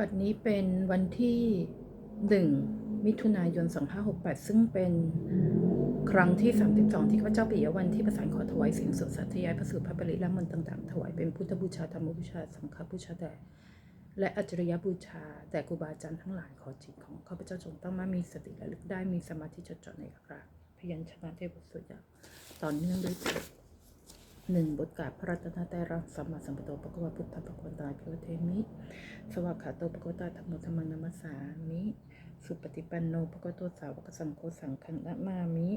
บัดนี้เป็นวันที่ 1 มิถุนายน 2568 ซึ่งเป็นครั้งที่ 32 ที่ข้าพเจ้าปิยวันที่ประสานขอถวายเสียงสดสาธยายพระสูตรพระปริและมนต์ต่างๆ ถวายเป็นพุทธบูชาธรรมบูชาสังฆบูชาแด่และอัจฉริยบูชาแด่ครูบาอาจารย์ทั้งหลายขอจิตของข้าพเจ้าจงตั้งมั่นมีสติและลึกได้มีสมาธิจดจ่อในอักขระพยัญชนะเทพสวดอย่างต่อเนื่องด้วยเถิด หนึ่งบทกาพระรัตนตรัยรังสัมมาสัมพุทโธปะกวาพุทธปะกวันตายพิวเทมิ สวัสขาโตปะกวตาธรรมธรรมังนามสามิ สุปฏิปันโนปะกวโตสาวกสังโฆสังฆนะมามิ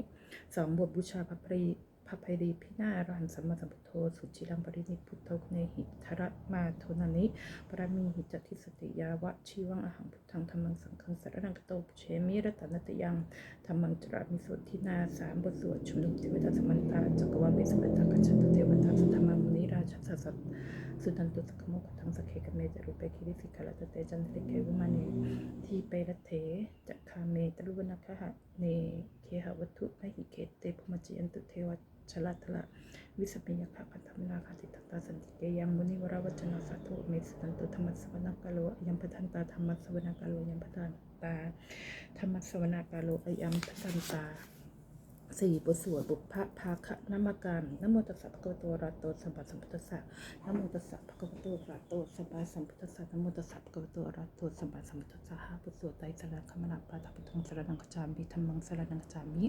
สองบทบูชาพระปรี ภัยรีพินารันสัมมาสัมพุทโธสุจิรังปรินิพุทโธเนหิทระมาโทนานิปรมีหิจติสติยาวะชีวังอหังพุทธังธรรมังสังฆังสารนังกโตปเชมิรัตนตยังธรรมังจรามิสุทธินาสามบทสวดชุมนุมเทวดาสมันตาจักรวาลเมสเปตากัจจตุเทวตาสัธรรมามุนิราชสัสสะสุตันตุสกโมกทังสกเคกเมจารุเปคิริสิกาลตเตจันเทเควิมานีทีเปรเถจักคาเมตรุวนาคหะเนเคหวัตถุนหิเกเตภมจิยันตุเทว ชลาทละวิสเมยคะคันธรรมนาคาติตตาสันติเกยังมุนิวรวัจนาสัตุเมสตันตุธรรมสวนาคาโลยังพัทันตาธรรมสวนาคาโลยังพัทันตาธรรมสวนาคาโลยังพัทันตา สี่บทสวดบุพพภาคะนามการนโมตัสสะภะคะวะโตระโตสัมมาสัมพุทธัสสะนโมตัสสะภะคะวะโตระโตสัมมาสัมพุทธัสสะนโมตัสสะภะคะวะโตระโตสัมมาสัมพุทธัสสะห้าบทสวดไตรสรณคมนาปาทพุทธังสรณังคจามิธัมมังสรณังคจามิ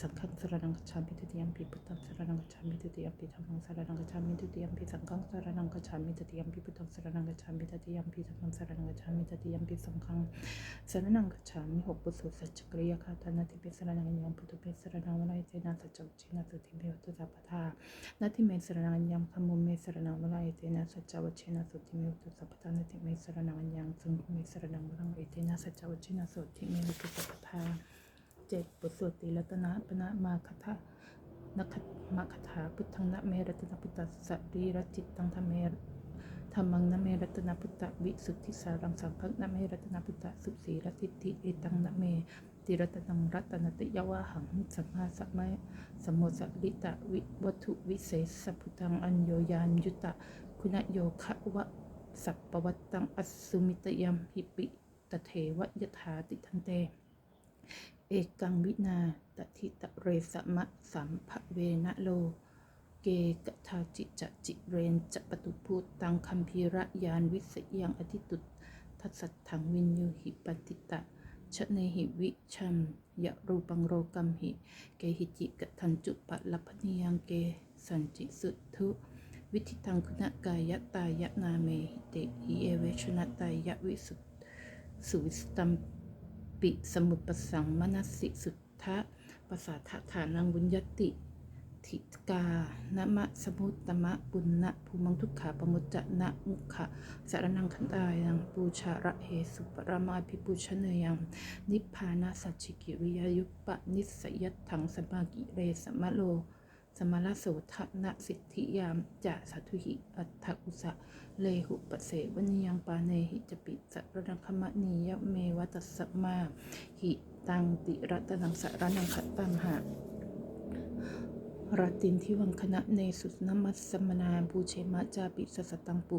สังฆังสรณังคจามิทุติยมปิพุทธังสรณังคจามิทุติยมปิธัมมังสรณังคจามิทุติยมปิสังฆังสรณังคจามิทุติยมปิพุทธังสรณังคจามิทุติยมปิธัมมังสรณังคจามิทุติยมปิสังฆังสรนังกจามิหกบุสุสัจจกริยคาทานาทิเปสรนังยมพุทธเปสรนังวลายเจนะสัจจจินาสุทิเมวตุสัพพทานาทิเมสรนังยัมขมุเมสรนังวลายเจนะสัจจวัชนะสุทิเมวตุสัพพทานาทิเมสรนังยังสังเมสรนังวลายเจนะสัจจวัชนะสุทิเมวตุสัพพทาเจ็ดบทสวดตีรัตนะปนะมาคทะนักมคถาพุทธังนะเมรัตนพุทธสสะรีรจิตตังธรรมเมธรรมังนเมรัตนพุทธวิสุทธิสารังสังฆังนเมรัตนพุทธสุสีรติติเอตังนเม ติรัตนังรัตนติยวะหังสัมมาสัมมาสมโมสลิตะวิวัตุวิเศษสัพพุทังอัญโยยานยุตะ คุณโยคะวะสัพปวัตตังอสุมิตยัมหิปิตเทวะยถาติทันเต เอกังวินาตทิตะเรสมะสัมภเวนะโล เกกทาจิจจิเรนจะปตุพูตังคัมภีระยานวิสยังอธิตุทัสสัทถังวินยูหิปติตะ ชเนหิวิชัมยะรูปังโรกัมหิ เกหิจิกะทันจุปะลัพนิยังเกสันจิสุทุ วิธิทังคุณกายตายะนาเมหิเตหิเอเวชนะตายะวิสุสุวิสตัมปิสมุปปสังมนัสสิสุทธะปสาทฐานังวุญยติ ทิกานมะสมุตตมะปุณณะภูมังทุกขาปมุจจะนะมุขะสารนังคันตายังปูชาระเหสุปรามาภิปูชเนยังนิพพานาสัจจิกิริยายุปปะนิสยัตถังสมากิเรสมะโล สมละโสทะนะสิทธิยามจะสัทุหิอัตถกุสะเลหุปเสวนิยังปาเนหิจปิสรนังคมะนียเมวัตสสมาหิตังติรัตนังสารนังขัตตังหะ ราตินที่วังคณะเนสุนมัสสมนาบูเชมะจาปิสสตังปุ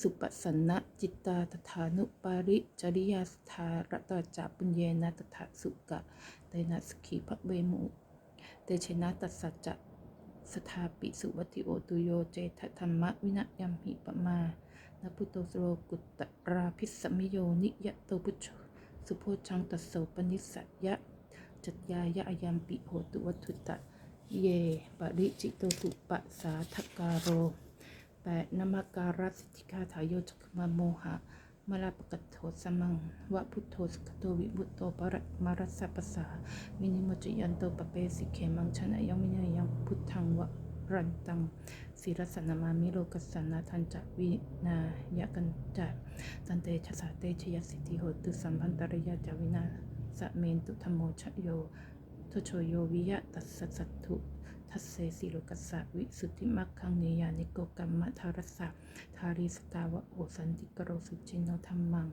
สุปสันนะจิตตาตถานุปาริจริยาสธาระตจาปุญเยนะตถาสุกะเตนะสขีภเวมุเตชนะตัสสัจะสถาปิสุวัติโอตุโยเจทธรรมะวินะยัมหิปมานะพุโตโสโลกุตตราพิสมิโยนิยะโตพุชสุโพชังตัสโสปนิสสยะจัตยายะอายัมปิโหตุวัตุตะ เย ปริจิตโตตุปะสสาทการโรแปดนมการัสสิทธิคาถายโยจักขมาโมหะมลาปกัตโทสมังวะพุทโธสกโตวิบุตโตปรมารัสสะปะสามินิมจยันโตปะเปสิเขมังชนะยังมิเนยังพุทธังวะรันตังศิรสนามามิโลกัสสนาทันจวินายกันจะตันเตชะสาเตชยสิทธิโหตุสัมพันตริยาจวินาสเมนตุธโมชโย โชโยวิยะตัสสัตถุทัสเสสิโลกัสสะวิสุทธิมัคคังเนยานิโกกัมมทารัสสะทาริสตาวะโอสันติกโรสุจินโนธรรมัง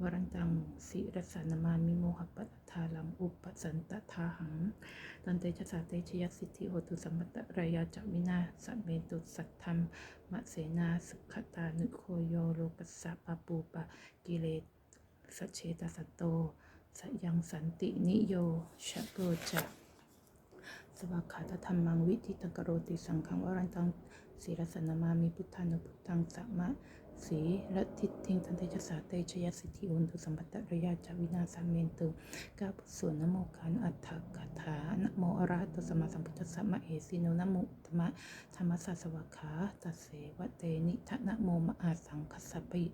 วรันตังสิรสานามามิโมหปัตทาลังอุปสันตทาหัง ตันเตชะสาเตชยสิทธิโหตุสัมปตะรายาจวินาสเมตุสัทธรรมมะเสนาสุขตานุโคโยโลกัสสะปะปูปะกิเลสเชตสัตโต สยังสันตินิโยชะโกจะสวากขาตธรรมังวิธิตังกโรติสังฆังวรันตังศีรสนามามิพุทธานุพุทธังสัมมะสีละทิฏฐิงทันเตชะสาเตชยสิทธิอุนตุสัมปตะระยะจาวินาสามเมนตุกาพุส่วนนโมขันอัฏฐกถานโมอระหะโตสัมมาสัมพุทธสสะมะเอสิโนนะโมธรรมะธรรมสสะสวาขาตัสเสวะเตนิทะนโมมะอาสังคสปิ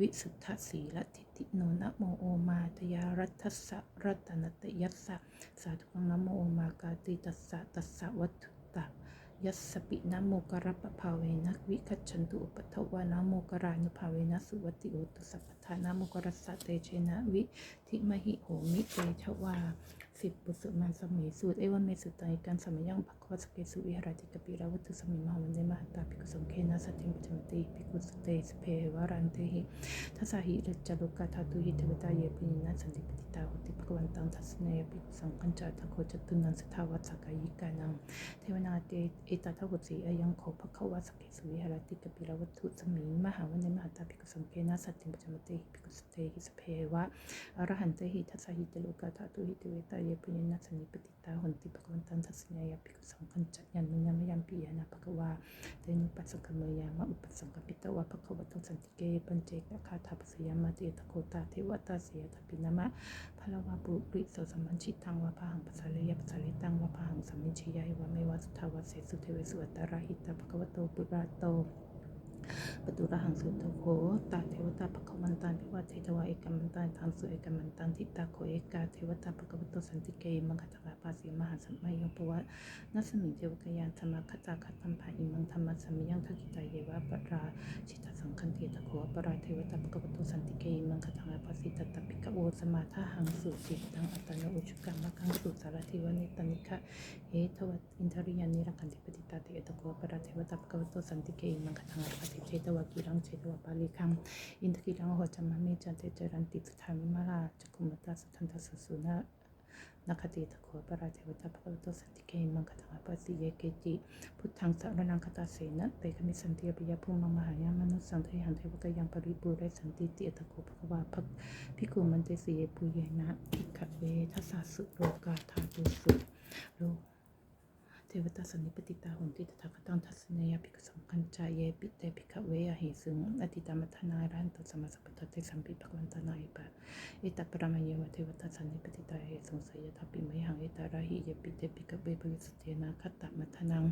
วิสุทธสีละทิฏฐิโนนะโมโอมาตยารัตสะรัตนตยัสสะสาธุกังนะโมโอมากาติตัสสะตัสสะวัตถุตะยัสสปินะโมกรัปปะภาเวนะวิคัจฉันตุอุปทวานะโมกรานุภาเวนะสุวัติโอตุสัพทานะโมกรสสะเตเชนะวิทิมหิโหมิเตชวาสิบบุสุมันสมิสูตรเอวันเมสุตัยการสมัยยังภ ควสเกสุวิหารติกปิราวัตถุสมิมหาวันเดมหัตตาภิกขุสงเคนะสัตถิมปจมติภิกขุสเตสเพวารันเตหิทัสสะหิรัจจโลกาธาตุหิเทวตาเยปินินาสันติปติตาหุติภกวันตังทัสเนยปิกุสังคัญจาทโคจตุนันสทาวัสสกายิกานังเทวนาเตเอตตาหุสีอายังโคภควาสเกสุวิหารติกปิลวัตถุสมิงมหาวันเนมหาตาภิกขุสังเกนะสัตติปจมเตหิภิกขุสเตหิสเพวะอรหันเตหิทัสสะหิจโลกาธาตุหิเทวตาเยปินินาสันมันยปิกุสังคัญามยามปียานาภควาเตนุปัสสกเมยามะอุปสังคปิตวะภควตุสันติเกปัญเจกะคาถาปสยามาเตตะโคตาเทวตาเสียตปินามะพะละวะปุริโสสัมมัญชิตังวะพาหังปัสสะเลยปัสสะเลตังวะพาหังสัมมิชยายวะเมวะสุทาวะเสสุเทวสุอัตตระหิตาภควโตปุราโต ปตุระหังสุตโขตาเทวตาภควันตันพิวัตเทวาเอกมันตันทางสุเอกมันตันทิตาโคเอกาเทวตาภควโตสันติเกมังคตาปาสีมหาสัมมายปวะนัสมิเทวกยานธรรมคตาคัตตัมภาอิมังธรรมสัมมิยังทักิตาเยวะปราชิตสังคันเทตโขปราเทวตาภควโตสันติเกมังคตาปาสีตตปิกะโอสมาทาหังสุจิตังอัตโนอุชุกรรมคังสุสารทิวนิตานิคะเอทวัตอินทริยานิรักันติปติตาเตตโขปราเทวตาภควโตสันติเกมังคตาปาสีเทตวะกิรังเชตวะปาลิคังอินทกิรังโหจามะเมจันเตจรันติสุทามิมาลาจักุมตาสุทันตสสุนะนักติตะโขปราเทวตาภควโตสันติเกมังคตังปัสสิเยเกจิพุทธังสารนังคตาเสนะเตคมิสันติปิยภูมิมหายามนุสัง เทวตาสันนิปติตาหุนติตถาคตังทัศเนยภิกสังคัญจายเยปิเตภิกขเวอหิสึงอติตามัทนารันตุสมมาสัพพะเตสัมปิภกวันตนาอิปะเอตปรามเยวะเทวตาสันนิปติตาเหสงสยทัปิมหังเอตาราหิเยปิเตภิกขเวปวิสุทเทนะคัตตมัทนัง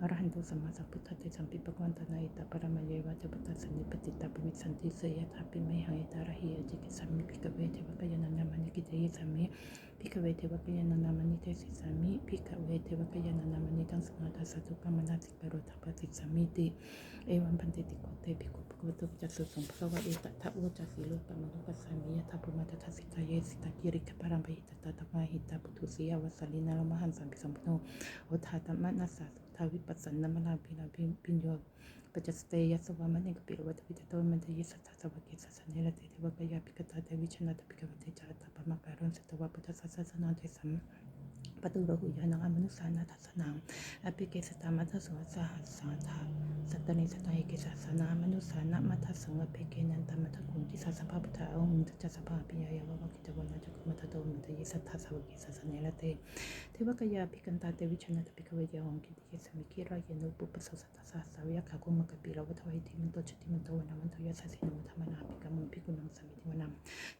อรหันตุสมมาสัพพุทธเตสัมปิภกวันตนาอิตปรามเยวะเทวตาสันนิปติตาปวิสันติเสยทัปิมหังเอตาราหิอจิกสัมมิภิกขเวเทวกยานันนามานิกิเตยสัมมิ พิกเวเทวกยานานามานิเทสิสามิพิกเวเทวกยานานามานิตังสมาทัสตุกรรมนาสิปโรทัปติสามิติเอวันพันติติโกเตภิกขุปะกตุจัสสุสงภควะเอตตะอุจัสสิโลกามนุปัสสามิยะทัพุมาทัสสิกายเยสิตากิริกะปรัมปหิตตะตมะหิตาปุถุสียวัสลินาลมหันสัมปิสัมปโนโอทาตมะนัสสะสุทาวิปัสสันนมลาภิลาภิปิญโย ปัจจสเตยัสวามันเอกปิวัตวิตโตมันเตยิสัทธสวะเกสัสสะเนระเตเทวกยาปิกตาเตวิชนาตปิกวเตจารตปะมะการุนสตวะพุทธศาสนาเทสัม ปตุโรหุยานังอมนุสานาทัสนังอภิเกสตามัทสวะสหัสสาธาสัตตนิสตาเกสัสนามนุสานะมัทสังอภิเกนันตมัทคุณทิสัสภาพุทธาองค์จัสภาปิยายาวะกิจวันะจักมัทโตมันเตยิสัทธะสวะเกสัสเนระเตเทวกยาภิกันตาเตวิชนะตปิกเวยาองกิติเยสมิกิรายนุปุปสสัตตสาสาวิยคากุมกปิลวัทวิติมันโตจุติมันโตวนามันโตยสัสสินมุธรรมนาภิกมุภิกุนังสมิติวนัง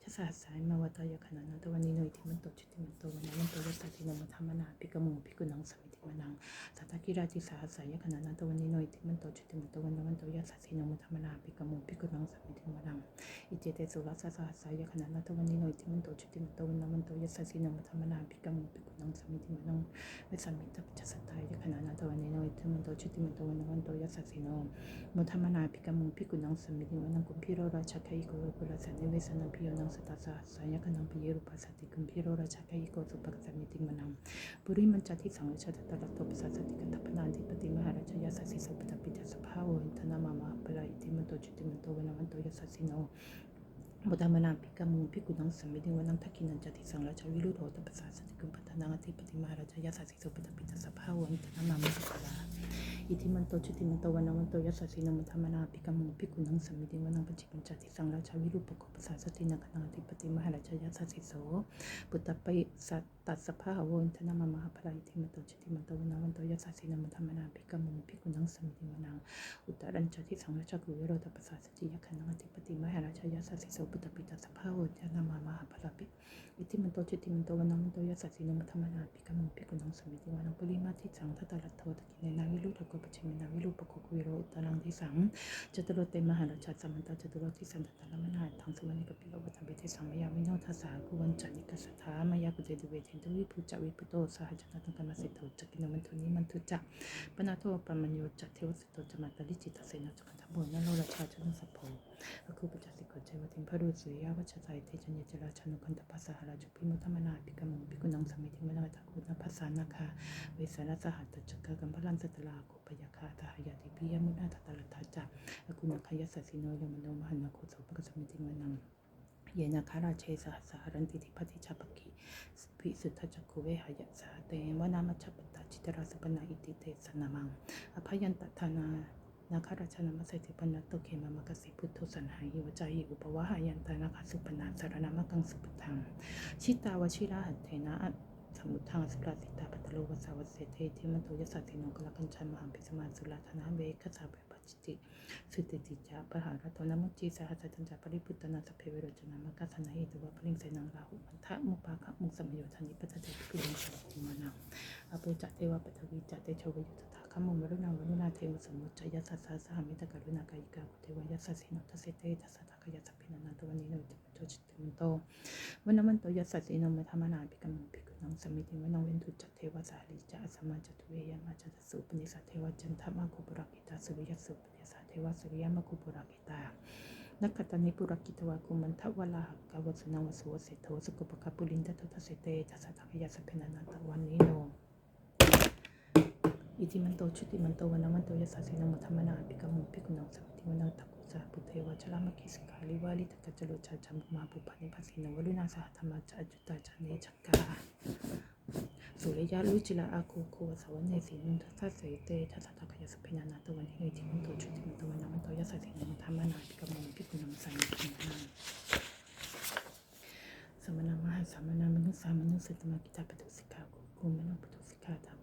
ชะสาสายมาวตายขนานันตวันนิโนอิติมันโตจุติมันโตวนามันโตยสัสสินมุธรรมนาภิกมุภิกุนังสมิติวนังสัตตกิราติสาสายขนานันตวันนิโนอิติมันโตจุติมันโตวนามันโตยสัสสินมุธรรมนาภิกมุภิกุนังสมิติวนังอิเจเตสุรัสสาสายขนานันตวันนิโนอิติมันโตจุติมันโตวนามันโตยสัสสินมุธรรมนาภิกมุภิกุนังสมิติวนังเวสมิตาปัจจสตายขณะนาตวันนิโนอิมันโตชุติมันโตวันวันโตยัสสสิโนมุทมนาภิกมุภิกุนังสมิติวันนังกุมพิโรราชคัยโกกุลสังเวสนังพิโยนังสตัสสะสัญญคันังปิเยรุปัสสติกุมพิโรราชคัยโกสุปกสัมมิติมนังปุริมันจติสังชาตตระโตปัสสติกันทปนันติปติมหาราชยาสสสิสัพตปิตสภาวะธนามามาปลายติมันโตชุติมันโตวันวันโตยัสสสิโนบุตรมนาภิกามูพิกุนังสมิติวันังทักินันจติสังราชวิรุโรตปัสสะสติกุมปัฏนังอธิปติมหาราชยาสัสิสุปตปิตสภาวินทนามามาปลาย อิทิมันโตชุติมันโตวันวันโตยัสสสินมุธรรมนาภิกมุภิกุนังสมิติวันังปัจจิปัญจติสังราชวิรุปโคปัสสะสตินังคนังอธิปติมหาราชยาสัสสิโสปุตตะปิสัตตัสภาวนตนามามหาพลาอิทิมันโตชุติมันโตวันวันโตยัสสสินมุธรรมนาภิกมุภิกุนังสมิติวันังอุตตรัญจติสังราชกุวิโรตปัสสะสติยคนังอธิปติมหาราชยาสัสสิโสปุตตะปิตสภาวนตนามามหาพลาปิอิติมันโตจิติมันโตวันนังมันโตยัสสะสินมัธรรมนาปิกามุปิกุนังสมิติวานังปุริมาทิสังทัตตะลัตโทตะกิเนนาวิรุตะโกปชิมินาวิรูปโคกวิโรอุตตังที่สังจตุรเตมหาราชาสัมมันตาจตุรทิสันตตาละมนาทังสุวรรณิกปิโลวัตเบทิสังมยาวิโนทัสสากุวันจันิกสัทธามายากุเจดิเวทินทวิภูจวิปุโตสหจนตังกรรมสิทธุจักินมันทุนิมันทุจักปนาโทปมัญโยจัตเทวสิทโตจมาตลิจิตเสนาจักันทบุญนโรราชาชนสัพโพ ก็คือปัจจสิกเจวติมพระฤาษียาวัชใจเตจันยจราชนุคันตปัสสหราจุพิมุธรรมนาปิกมุปิกุนังสมิติมนาตะคุณภัสสานาคาเวสารสหัตจักกัมพลันสตลาโคปยาคาตหายาติพิยมุนาตตะลทัจจะอกุณขยัสสิโนยมโนมหันนาโคสปกสมิติมนังเยนะคาราเชสหสหรันติทิปฏิชาปกิพิสุทธจักขุเวหายะสาเตวนามัชฌปตาจิตราสปนาอิติเตสนามังอภยันตทานา นาคาราชนามัสสิปนัตโตเขมามกสิพุทโธสันหายิวจายิอุปวะหายันตานาคาสุปนาสารนามกังสุปทังชิตาวชิราหัตเทนะสมุทังสุราสิตาปัตตโลวสาวเสเททิมันโตยสัสสิโนกลกัญชันมหัมปิสมาสุราธนาเวคสาเปปัจจิติสุติติจาปหารตนมุจีสหัสจันจาปริพุตตนาสเพเวโรจนามกัสนาหิตวะพลิงเสนังราหุมันทะมุปาคะมุสมโยธานิปัจเจกพิลิงสติมานังอปุจเทวปัทวีจเตโชวิยุตถา คมุมรุณาวรุณาเทวสมุจจยัสสะสหมิตกรุณากายิกาคุเทวยัสสะสิโนทัสเสเตทัสสะทากยัสสะพินันตวันนิโนติมโจจิตมันโตวันนัมันโตยัสสะสิโนมธรรมนาภิกรรมภิกุนังสมิติวันนเวนตุจเทวสาลีจาสมาจตุเวยมาจตสุปนิสัเทวจันทมาคุปรักิตาสุริยสุปนิสัเทวสุริยมคุปรักิตานักขตานิปุรกิตวากุมันทวลาหกาวสนาวสุวเสโทสุกุปกปุลินทตุทเสเตทัสสะทากยัสพินันตวันมันโตยัสสะสินันานังสัมมิติวันนังตักกุสะปุเทวะชลามกิสกาลิวาลิตตะจโล ชาจัมมาปุปานิภันวรุณาสหธรรมจาจุตาจันเนจักกาสุริยะลุจิลาอาคูโควสวรรเนสีนุทัสสะเสเตทัสสะทากยาสเพนันนาตวันนิโนติมันโตชุติมันโตวันมันโตยัสสะสินังมุธรรมนาภิกมุภิกุนังสัมมิติวันนังสมณมหาสมณมนุษย์สามนุษย์สตมกิตาปตุสิกาคุคุมโนปตุสิกาตาคุหริโยายเจโลอิตวาสิโนปลคามหาปลคาคุทัสสิโนทัสเสเตทัสสะทากายสัพพินันตวันนิโนอิติมันโตจิติมันโตวันวันโตยัสสะสินมัธรรมนาปิกมุปิกุนังสัมมิติวันังสุขคารมหาลุนาอากูเวคณะสาสหะโอคะโอทามุขาคุเทวาวิจักขณะสมัตสธรรมตตาหรกชามิสกจายัสสสิโนายังอากาปัจจุโนโยทิสา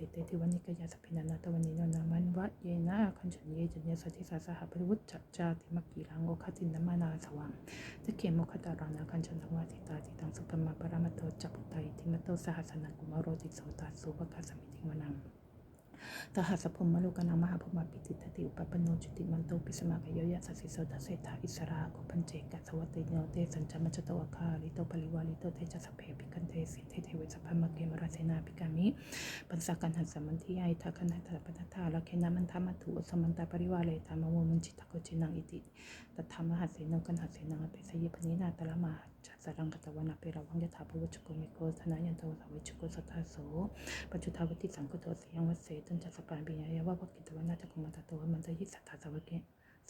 ติเตทิวันนิกายาสพินันตวันนิโนนามันวะเยนะคันฉันเยจัญญาสติสาสหปริวุจจาติมกีรังโอคตินามานาสวังตะเกียมโมคตารานาคันฉันทวาติตาติตังสุปมาปรามโตจัปไตทิมโตสหัสนังกุมารโรติโสตาสุภคาสมิติวนัง ตหัสพรหมโลกนามหาพมปิติทติอุปปนโนจุติมันโตปิสมากโยยะสัสสิโสทัสเสถาอิสราโกพันเจกัสวัตโนเตสัญจมัจจโตวคาลิโตปริวาลิโตเตจัสเพปิกันเทสิเทเทวสพพมเกมราเสนาปิกามิปัสสกันหัสมันทิยายทัคันหัตถปทัทาละเคนามันธรรมถุสมันตาปริวาเลตามโมมันจิตตะโกจินังอิติตธรรมหัสเสนกันหัสเสนังอภิสยพนินาตละมาจัสรังกตวนาเปราวังยถาภวจุโกเมโกธนายันโตสาวิจุโกสัทธาโสปัจจุทาวติสังกุโตสยังวัสเสตันจัสสป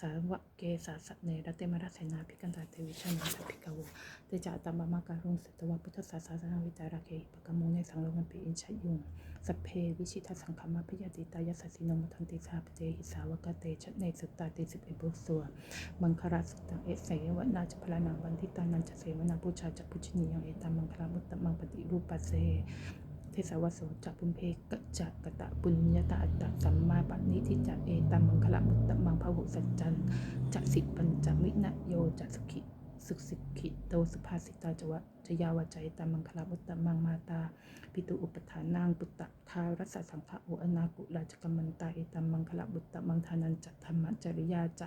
านปิญญายาวะภกิตวนาจักกุมัตโตมันตยิสัทธาวะเกสาสาสะเนรเตมราเสนาภิกันตาเทวิชนานพิกาวเตจาตัมมามากาลุงสัตวะพุทธศาสนาวิจาระเกปกะโมในสังโลกันปิอินชยุงสเพวิชิตสังขมาพยาติตายสสสินมทันติสาปเจหิสาวกเตชะเนสุตตาติสิบเอ็ดบุสัวมังคราสุตังเอเสวนาจพลานังวันทิตานันจะเสวนาบูชาจักพุชินียังเอตามังคลามุตตะมังปฏิรูปัสเส เทสาวโสจักปุมเพกจักกตะปุญญาตาอัตสัมมาปันนิทิจะเอตัมมังคละมุตตะมังพหุสัจจันจะสิปัญจมินะโยจะสุขิสุขสิขิโตสุภาสิตาจวะจยาวใจตัมมังคละมุตตะมังมาตาปิตุอุปทานังปุตตะทารัสสังฆะโออนากุราชกมันตาเอตัมมังคละบุตตะมังทานันจะธรรมจริยาจะ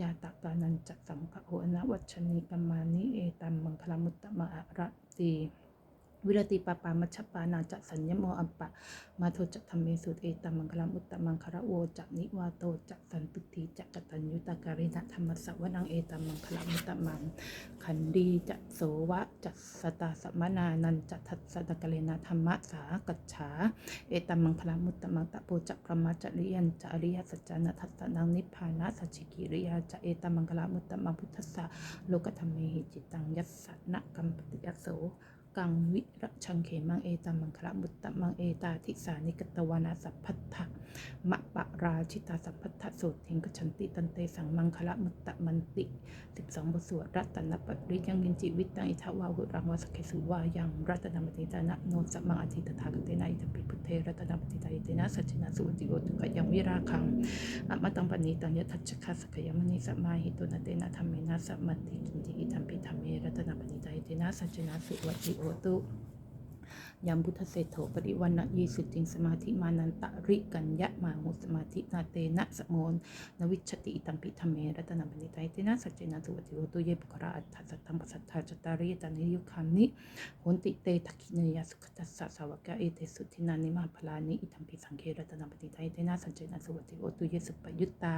ยาตตานันจะสังฆะโออนาวัชนีกัมมานิเอตัมมังคละมุตตะมะอะระตี วิรติปปามัชปานาจะสัญญโมอัปปะ มาโทจะธรรมเมสุเอตัมมังคลามุตตะมังคระโวจะนิวาโตจะสันตุติจะกตัญยุตาการิณธรรมสวนังเอตัมมังคลามุตตะมังขันดีจะโสวะจะสตาสมนานันจะทัสตะกะเลนะธรรมะสากัจฉาเอตัมมังคลามุตตะมังตะโพจะพระมาจริยันจะอริยสัจจานะทัสสะนังนิพพานะสัจจิกิริยาจะเอตัมมังคลามุตตะมังพุทธัสสะโลกธรรมเมหิจิตังยัสสนะกัมปติยโส กังวิระชังเขมังเอตัมมังคระมุตตะมังเอตาทิสานิกตวานาสัพพัทธะมะปะราชิตาสัพพัทธะโสทิงกชันติตันเตสังมังคละมุตตะมันติสิบสองบทสวดรัตนปริยังยินจิวิตังอิทาวาหุรังวาสเคสุวายังรัตนปฏิตานะโนสัมมังอธิตถาคเตนะอิตปิพุทเทรัตนปฏิตาอิเตนะสัจจนาสุวติโอตุกยังวิราคังอะมะตังปณิตังยะทัจจคะสกยมณีสัมมาหิตุนเตนะธรรมเมนะสัมมัติกินติอิทัมปิธรรมเมรัตนปณิตาอิเตนะสัจจนาสุวติโอตุ ยามพุทธเศรษโถปริวันนะยีสุจิงสมาธิมานันตะริกัญญะมาหุสมาธินาเตนะสมนนวิชติอิตัมปิธรรมเมรัตนบันิตาเตนะสัจเจนะสุวติโตุเยปุคระอัตถสัตตัมปสัทธาจตาริยตานิยุคานิโหนติเตทักขิเนยสุขตัสสะสาวกะเอเตสุทินานิมาพลานิอิตัมปิสังเครัตนบันิตาเตนะสัจเจนะสุวติโตุเยสุปยุตตา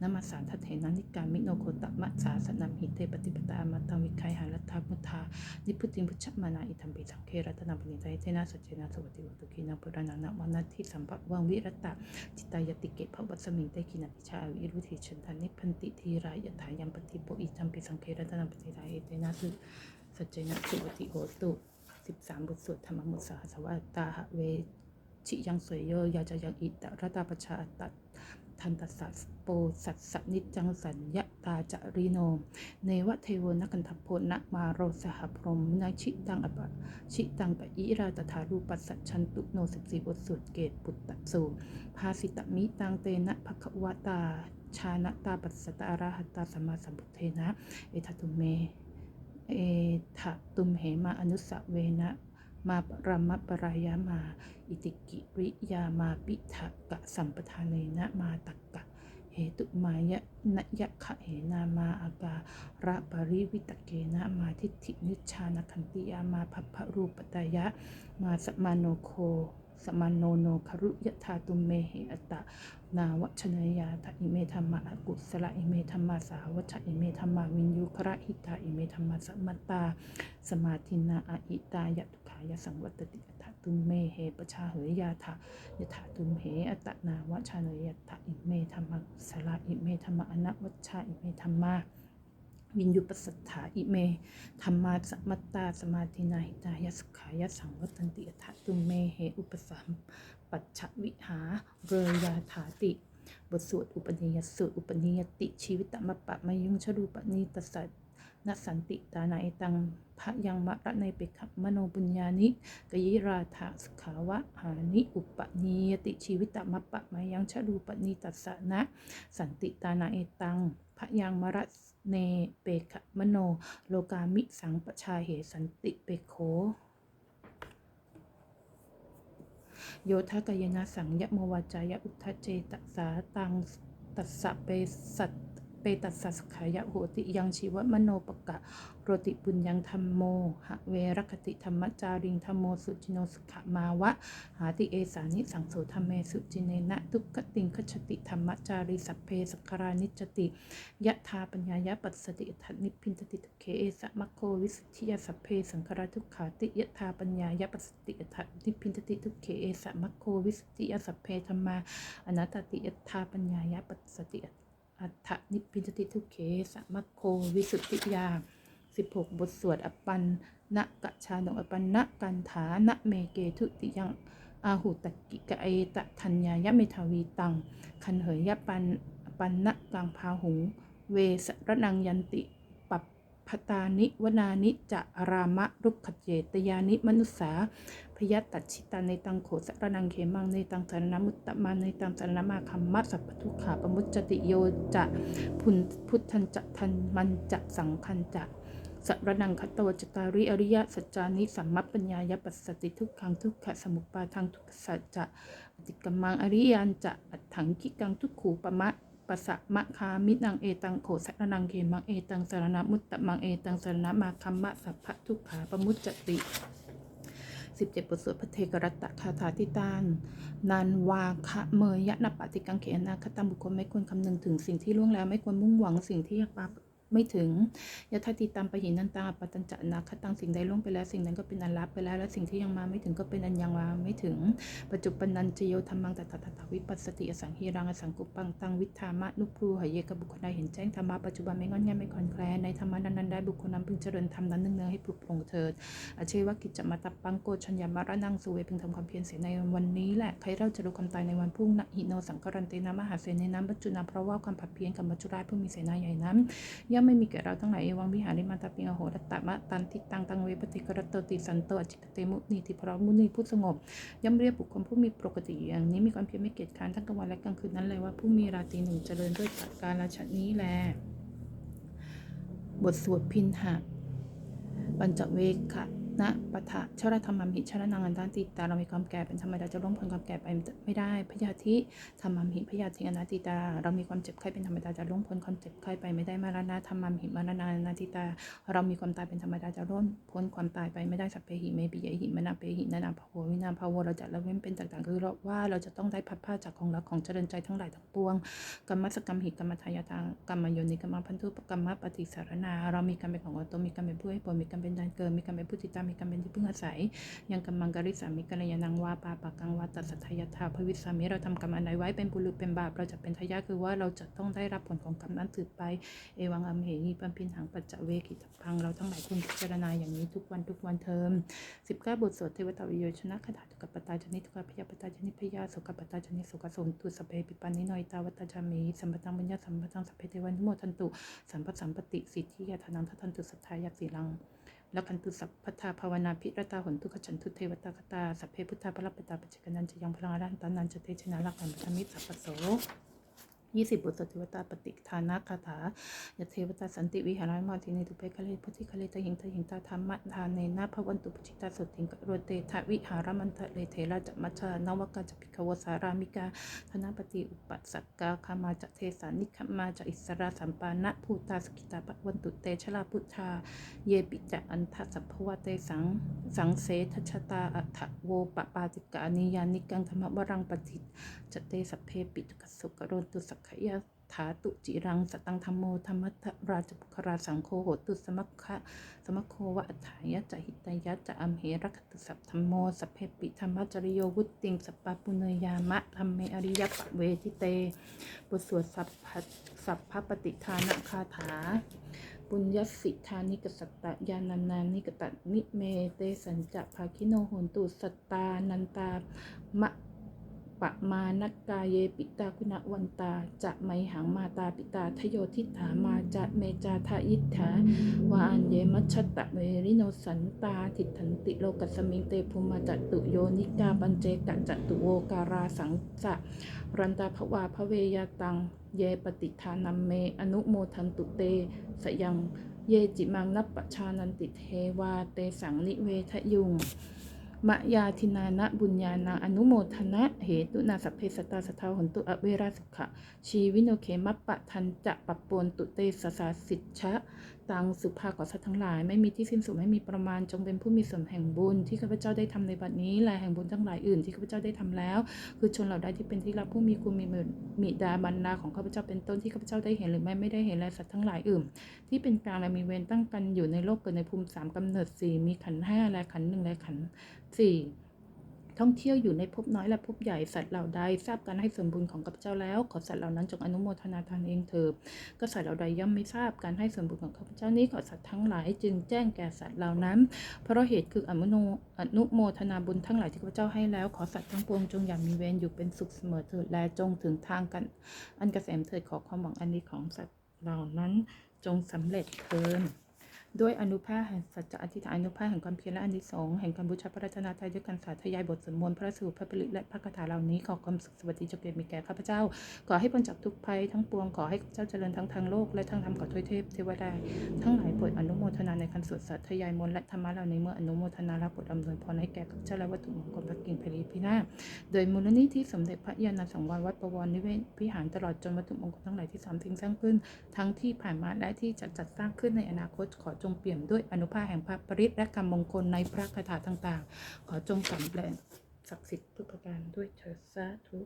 นมาสานทัเถนานิกามิโนโคตมะสาสนัมหิเตปฏิปตามาตังวิคัยหารัตถามุทานิพุติมพุชมานาอิทัมปิสังเครัตนาปณิตายเทนะสัจเจนะสวัสดิวัตุกีนังปุรานังนะวันาทิสัมภวังวิรตะจิตายติเกตภวัสมิงเตกินาติชาวิรุธิชันทานิพันติทีรายถายัมปฏิโปอิทัมปิสังเครัตนาปณิตายเทนะสุสัจเจนะสุวัติโหตุสิบสามบทสวดธรรมมุสาสวัตตาเวชิยังสวยโยยาจะยังอิตรตาปชาอัตตะ ทันตสัสโปสัสสนิจังสัญญาตาจาริโน เนวะเทวนักันทพโพนะมาโรสหพรมนาชิตังอปะชิตังปะอิราตถารูปัสสัชันตุโนสิบสี่บทสวดเกตปุตตะสูภาสิตมิตังเตนะภควตาชานะตาปัสสตะอราหัตตาสัมมาสัมพุทเทนะ เอทัตุเม เอทตุมเหมาอนุสเวนะ มาปรมปรายามา อิติกิริยามาปิทะกะสัมปทานเนนะมาตักกะเหตุมายะนยะขะเหนามาอาการะปริวิตเกนะมาทิฏฐินิชานคันติยามาพัพพรูปตายะ มาสมาโนโค สมาโนโนครุยะธาตุเมเหอตตะ นาวชนยาทะอิเมธรรมะอกุสละอิเมธรรมะสาวัชอิเมธรรมะวินยุคระหิตาอิเมธรรมะสัมมัตตา สมาธินาอิตายะทุายสังวัตติอัตตุมเมเหปชาเหยยาทะยถาตุมเหอัตนาวชาเนยตะอิเมธรรมะสละอิเมธรรมะอนัวัชชาอิเมธรรมะวินยุปสัทธาอิเมธรรมาสัมมัตตาสมาธินาหิตายสุขายสังวัตันติอัตตุมเมเหอุปสัมปัจฉวิหาเรยาถาติบทสวดอุปนิยสูตรอุปนิยติชีวิตมปะมายุงชรูปนิตสัต นสันติตานาเอตังพะยังมะระในเปขะมโนบุญญานิกยิราธาสขาวะหานิอุปนิยติชีวิตมะปปะมายังชรูปนิตัสสนะ สันติตานาเอตังพะยังมะระเนเปขะมโน โลกามิสังปชาเหสันติเปโคโยทะกายนะสังยะโมวาจายะอุทธเจตสาตังตัสสะเปสัต เปตัสสะสขายะโหติยังชีวมโนปกะโรติปุญญังธรรมโมหะเวรคติธรรมจาริงธรรมโมสุจิโนสุขมาวะ หาติเอสานิสังโสธรรมเมสุจิเนนะทุกขติงคชติธรรมจาริสัพเพสัการานิจติยะธาปัญญายะปัสสติอันิพินตติทุเคเอสะมะโควิสุทธิยสัพเพสังคาราทุกขาติยะธาปัญญายะปัสสติอันิพินตติทุเคเอสะมะโควิสุทธิยสัพเพธรรมาอนัตติยะธาปัญญายะปัสสติ อัฏฐนิพพินติทุเขสมะโควิสุทธิยา16บทสวดอปันนะกะชาดงอปันนะกันฐานะเมเกทุติยังอาหุตกิกะเอตะทัญญายะเมทาวีตัง คันเหยยะปันปันนะกังพาหุง เวสระนังยันติ ปัปพตานิวนานิจะรามะรุกขเจตยานิมนุสาพยตัดชิตาในตังโขสระนังเขมังในตังสารนมุตตะมาในตังสารนมาคัมมัสสัพพทุขาปมุจติโยจะพุนพุทธันจะทันมันจะสังคันจะสรนังคตวจตาริอริยสัจจานิสัมมัปปัญญายปัสสติทุกขังทุกขะสมุปปาทังทุกขสัจจะปฏิกรรมังอริยันจะอัตถังกิกังทุกขูปมะ ปัสสะมะคามินังเอตังโขสรนังเขมังเอตังสารณมุตตะมังเอตังสารณมาคัมมะสัพพะทุกขาปมุจจติสิบเจ็ดบทสวดพระเทกรัตตะคาถาทิตานนันวาคะเมยยะนปฏิกังเขนาคตังบุคคลไม่ควรคำนึงถึงสิ่งที่ล่วงแล้วไม่ควรมุ่งหวังสิ่งที่ยังปราก ไม่ถึงยะทัติตามปะหินันตาปตัญจะนาคตังสิ่งใดล่วงไปแล้ว สิ่งนั้นก็เป็นอันลับไปแล้ว และสิ่งที่ยังมาไม่ถึงก็เป็นอันยังมาไม่ถึง ปัจจุบันนันจโยธรรมังตัตถาวิปัสสติอสังหิรังอสังกุปังตังวิธามะนุปรูหเยกบุคคลใดเห็นแจ้งธรรมะปัจจุบันไม่งอนแงไม่คลอนแคลนในธรรมะนั้นๆได้บุคคลนั้นพึงเจริญธรรมนั้นเนืองๆให้ปลุกปลงเถิดอาเชีวกิจจะมาตับปังโกชัญญามรนังสุเวพึงทำความเพียรเสียในวันนี้แหละใครเราจะรู้ความตายในวันพรุ่งนะหิโนสังกรันเตนะมหาเสนในน้ำปัจจุนาเพราะว่าความผัดเพี้ยนกับมัจจุราชผู้มีเสนาใหญ่นั้นย่อมไม่มีแก่เราทั้งหลายเอวังวิหาริมาตาปิงอโหรตตะมะตันทิตังตังเวปฏิกรตโตติสันโตอจิตเตมุนีติพร้อมุนีผู้สงบย่อมเรียกบุคคลผู้มีปกติอย่างนี้มีความเพียรไม่เกียจคร้านทั้งกลางวันและกลางคืนนั้นเลยว่าผู้มีราตรีหนึ่งเจริญด้วยจัดการราชนี้แลบทสวดพินหะปัญจเวกะ นะปะทะชรธรรมมหิชรนังอันตันติตาเรามีความแก่เป็นธรรมดาจะร่วมพ้นความแก่ไปไม่ได้พยาธิธรรมมหิพยาธิอนัตติตา เรามีความเจ็บไข้เป็นธรรมดาจะร่วมพ้นความเจ็บไข้ไปไม่ได้มรณะธรรมมหิมรณาอนัตติตา เรามีความตายเป็นธรรมดาจะร่วมพ้นความตายไปไม่ได้สัพเพหิเมปิยหิมนาเปหินานาภโววินาภโวเราจะละเว้นเป็นต่างๆคือว่าเราจะต้องได้พัดผ้าจากของรักของเจริญใจทั้งหลายทั้งปวงกรรมสกรรมหิกรรมทายาทางกรรมโยนิกรรมพันธุกรรมปฏิสารนา เรามีกรรมเป็นของตัวมีกรรมเป็นผู้ให้ผลมีกรรมเป็นดานเกินมีกรรมเป็นผู้ติดตามมีกรรมเป็นที่พึ่งอาศัย ยังกรรมังกริสามิกัลยานังวาปาปากังวาตัสสทายาทาภวิสามิเราทำกรรมอันใดไว้เป็นบุญหรือเป็นบาปเราจะเป็นทายาคือว่าเราจะต้องได้รับผลของกรรมนั้นสืบไปเอวังอัมเหหิปัมพินหังปัจจเวกิตพังเราทั้งหลายควรพิจารณาอย่างนี้ทุกวันทุกวันเทอม19บทสวดเทวตาวิโยชนะคาถาตุกปปตาจนิทุกขพยาปตาจนิพยาสุขปตาจนิสุขสนตุสเพปิปันนิโนยตาวัตจามีสัมปตังบุญญาสัมปตังสัพเพเทวันทุโมทันตุสัมปสัมปติสิทธิยาทานังทัทันตุสัทธายาสีลัง ลักขันตุสัพพทาภาวนาพิรตาหนทุกขฉันทุเทวตาคตาสัพเพพุทธาพระปตาปัจจกนันจะยังพลังอรันตานันจะเทชนะลักขันธมิตรสัพพโส ยี่สิบบทสวดเทวตาปฏิทานาคาถายเทวตาสันติวิหารมาทินิทุเปคะเลพุทธิคะเลตหิงตหิงตาธรรมะทานเนนะพวันตุปจิตาสุติงกโรเตทะวิหารมันทะเลเทระจัมัชานวกาจพิกวสารามิกาธนปฏิอุปัสสกาคามาจะเทสานิคมาจะอิสราสัมปานะภูตาสกิตาปวันตุเตชลาพุทธาเยปิจะอันทสัพพวเตสังสังเสทชตาอัฏฐโวปปาติกานิยานิกังธรรมวรังปฏิจเตสัพเพปิตุกสุกโรตุสักขยาถาตุจิรังสตังธรรมโมธรรมทราจุคราสังโฆโหตุสมัคคะสมัคโควะอัฏฐายะจะหิตายะจะอัมเหรักตุสัพธรรมโมสัพเพปิธรรมจริโยวุตติงสัปปะปุเนยามะธรรมเมอริยปะเวทิเตบทสวดสัพพสัพพปฏิทานะคาถา ปุญญสิทานิกสัตตยานันนานิกตนิเมเตสัญจะภาคิโนโหนตุสัตตานันตามะ ปะมานักกายเยปิตาคุณวันตา จะไมหังมาตาปิตาทโยทิฐามาจะเมจาทายิทธาวาอันเยมัชตะเวริโนสันตาทิทันติโลกัสมิงเตภูมาจัตุโยนิกาปัญเจกะจัตุโวการาสังจะรันตาภวาพระเวยาตัง เยปฏิทานัมเม อนุโมทันตุเตสยังเยจิมังนัปปชานันติเทวาเตสังนิเวทยุง มะยาทินานะบุญญาณาอนุโมทนะ เหตุนาสัพเพสตาสทาหนตุอเวราสุขะชีวิโนเคมัปปะทันจะปะปนตุเตสสาสิชะ ตังสุภาขอสัตว์ทั้งหลาย ไม่มีที่สิ้นสุดไม่มีประมาณจงเป็นผู้มีส่วนแห่งบุญที่ข้าพเจ้าได้ทำในบัดนี้และแห่งบุญทั้งหลายอื่นที่ข้าพเจ้าได้ทำแล้ว คือชนเหล่าใดที่เป็นที่รักผู้มีคุณมีมิดาบรรดาของข้าพเจ้าเป็นต้นที่ข้าพเจ้าได้เห็นหรือไม่ไม่ได้เห็นและสัตว์ทั้งหลายอื่น ที่เป็นกลางและมีเวรตั้งกันอยู่ในโลกเกิดในภูมิสามกำเนิดสี่มีขันห้าและขันหนึ่งและขันสี่ ท่องเที่ยวอยู่ในภพน้อยและภพใหญ่สัตว์เหล่าใดทราบการให้ส่วนบุญของข้าพเจ้าแล้ว ขอสัตว์เหล่านั้นจงอนุโมทนาทานเองเถิดก็สัตว์เหล่าใดย่อมไม่ทราบการให้ส่วนบุญของข้าพเจ้านี้ขอสัตว์ทั้งหลายจึงแจ้งแก่สัตว์เหล่านั้น เพราะเหตุคืออนุโนอนุโมทนาบุญทั้งหลายที่ข้าพเจ้าให้แล้ว ขอสัตว์ทั้งปวงจงอย่ามีเวรอยู่เป็นสุขเสมอเถิดและจงถึงทางกัน อันเกษมเถิดขอความหวังอันนี้ของสัตว์เหล่านั้นจงสำเร็จเทิน ด้วยอนุภาพแห่งสัจจะอธิษฐานอนุภาพแห่งความเพียรและอนิสงส์แห่งการบูชาพระรัตนตรัยด้วยการสาธยายบทสวดมนต์พระสูตรพระปริและพระคาถาเหล่านี้ขอความสุขสวัสดีจงเกิดมีแก่ข้าพเจ้า ขอให้พ้นจากทุกภัยทั้งปวงขอให้ข้าพเจ้าเจริญทั้งทางโลกและทางธรรมขอทวยเทพเทวดาทั้งหลายโปรดอนุโมทนาในการสวดสาธยายมนต์และธรรมะเหล่านี้เมื่ออนุโมทนาแล้วโปรดอำนวยพรให้แก่ข้าพเจ้าและวัตถุมงคลพระกิ่งพลีพินาโดยมูลนิธิสมเด็จพระยาณสังวรวัดประวรนิเวศวิหารตลอดจนวัตถุมงคลทั้งหลายที่สามทิ้งสร้างขึ้นทั้งที่ผ่านมาและที่จะจัดสร้างขึ้นในอนาคตขอจงเปี่ยมด้วยอนุภาพแห่งพระปริศและกรรมมงคลในพระคาถาต่างๆ ขอจงสำเร็จศักดิ์สิทธิ์ทุกประการด้วยเถิดสาธุ